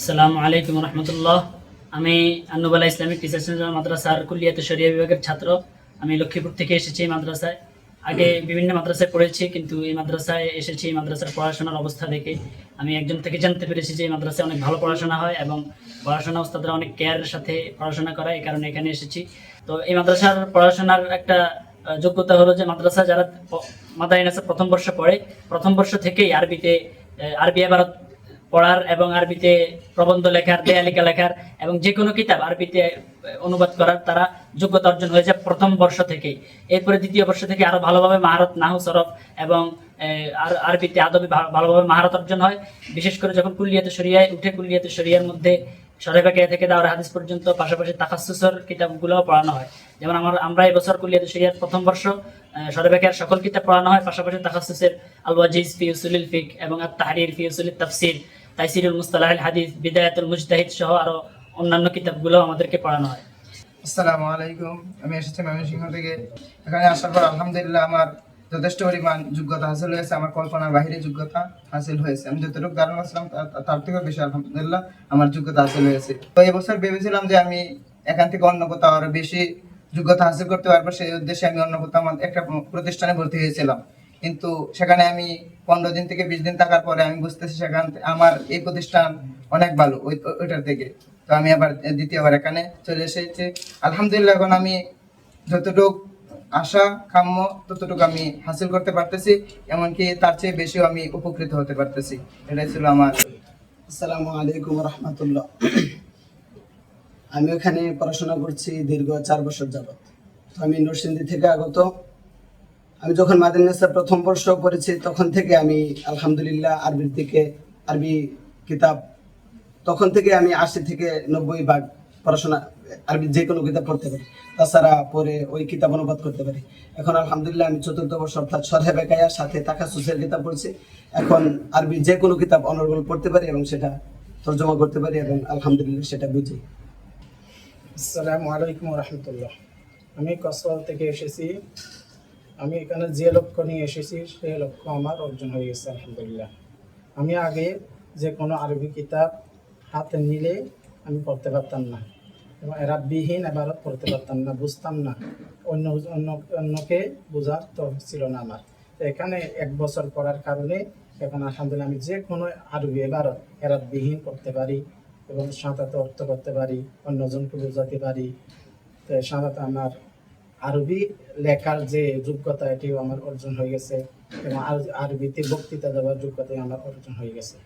আসসালামু আলাইকুম রহমতুল্লাহ। আমি আন্নুবালা ইসলামিক টিচার সেন্টার মাদ্রাসার কুলিয়াতে শরিয়া বিভাগের ছাত্র। আমি লক্ষ্মীপুর থেকে এসেছি এই মাদ্রাসায়। আগে বিভিন্ন মাদ্রাসায় পড়েছি, কিন্তু এই মাদ্রাসায় এসেছি, এই মাদ্রাসার পড়াশোনার অবস্থা দেখে আমি একজন থেকে জানতে পেরেছি যে এই মাদ্রাসায় অনেক ভালো পড়াশোনা হয় এবং পড়াশোনা ওস্তাদরা অনেক কেয়ারের সাথে পড়াশোনা করায়, এই কারণে এখানে এসেছি। তো এই মাদ্রাসার পড়াশোনার একটা যোগ্যতা হলো যে মাদ্রাসা যারা মাদারিনাসে প্রথম বর্ষ পড়ে, প্রথম বর্ষ থেকেই আরবিতে আরবি আবার পড়ার এবং আরবিতে প্রবন্ধ লেখার, দেয়ালিকা লেখার এবং যে কোনো কিতাব আরবিতে অনুবাদ করার তারা যোগ্যতা অর্জন হয়ে যায় প্রথম বর্ষ থেকেই। এরপরে দ্বিতীয় বর্ষ থেকে আরও ভালোভাবে মাহারত, নাহু, সরফ এবং আর, আরবিতে আদবে ভালোভাবে মাহারত অর্জন হয়। বিশেষ করে যখন কুলিয়াতে শরিয়ায় উঠে কুলিয়াতে শরিয়ার মধ্যে সরেবাকিয়া থেকে দাওয়ার হাদিস পর্যন্ত পাশাপাশি তাকাসুসর কিতাবগুলোও পড়ানো হয়। যেমন আমার, আমরা এই বছর কুলিয়াতে শরিয়ার প্রথম বর্ষ সরেবাকিয়ার সকল কিতাব পড়ানো হয়। পাশাপাশি তাকাসুসের আল ওয়াজিজ ফি উসুলিল ফিক এবং আত তাহরির ফি তাফসির তাইসিরুল মুস্তালাহিল হাদিস, বিদায়াতুল মুজতাহিদ সহ আরও অন্যান্য কিতাবগুলো আমাদেরকে পড়ানো হয়। আসসালামু আলাইকুম। আমি এসেছি ময়মনসিংহ থেকে। এখানে আসার পর আলহামদুলিল্লাহ আমার যথেষ্ট পরিমাণ যোগ্যতা হাসিল হয়েছে, আমার কল্পনার বাহিরে যোগ্যতা হাসিল হয়েছে। আমি যতটুকু ধারণা ছিলাম তার- থেকেও বেশি আলহামদুলিল্লাহ আমার যোগ্যতা হাসিল হয়েছে। তো এবছর ভেবেছিলাম যে আমি এখান থেকে অন্য কোথাও আরও বেশি যোগ্যতা হাসিল করতে পারব, সেই উদ্দেশ্যে আমি অন্য কোথাও একটা প্রতিষ্ঠানে ভর্তি হয়েছিলাম। কিন্তু সেখানে আমি পনেরো দিন থেকে বিশ দিন থাকার পরে আমি বুঝতেছি সেখান আমার এই প্রতিষ্ঠান অনেক ভালো ওই ওইটার থেকে তো আমি আবার দ্বিতীয়বার এখানে চলে এসেছি। আলহামদুলিল্লাহ এখন আমি যতটুক আশা, কাম্য, ততটুকু আমি হাসিল করতে পারতেছি, এমনকি তার চেয়ে বেশিও আমি উপকৃত হতে পারতেছি। এটাই ছিল আমার আসসালামু আলাইকুম রহমতুল্লাহ। আমি ওখানে পড়াশোনা করছি দীর্ঘ চার বছর যাবত তো আমি নরসিংদী থেকে আগত। আমি যখন মাদিনাসা প্রথম বর্ষ পড়েছি তখন থেকে আমি আলহামদুলিল্লাহ আরবির দিকে, আরবি কিতাব, তখন থেকে আমি আশি থেকে নব্বই ভাগ পড়াশোনা, আরবি যে কোনো কিতাব পড়তে পারি। তাছাড়া পরে ওই কিতাব অনুবাদ করতে পারি। এখন আলহামদুলিল্লাহ আমি চতুর্থ বর্ষ অর্থাৎ সরহে বেকায়া সাথে তাকা সুসের কিতাব পড়ছি। এখন আরবি যে কোনো কিতাব অনর্গল পড়তে পারি এবং সেটা তর্জমা করতে পারি এবং আলহামদুলিল্লাহ সেটা বুঝি। আসসালামু আলাইকুম রহমতুল্লাহ। আমি কসল থেকে এসেছি। আমি এখানে যে লক্ষ্য নিয়ে এসেছি, সেই লক্ষ্য আমার অর্জন হয়ে গেছে, আলহামদুলিল্লাহ। আমি আগে যে কোনো আরবি কিতাব হাতে নিলে আমি পড়তে পারতাম না এবং এরাবিহীন এবার পড়তে পারতাম না, বুঝতাম না। অন্য অন্য, অন্যকে বোঝার তো ছিল না আমার। এখানে এক বছর পড়ার কারণে এখন আলহামদুলিল্লাহ আমি যে কোনো আরবি এবার এরাবিহীন পড়তে পারি এবং সাঁতাতে অর্থ করতে পারি, অন্যজনকে বোঝাতে পারি। তো সাঁতাতে আমার আরবি লেখার যে যোগ্যতা, এটিও আমার অর্জন হয়ে গেছে। এবং আর- আরবিতে বক্তৃতা দেওয়ার যোগ্যতা আমার অর্জন হয়ে গেছে।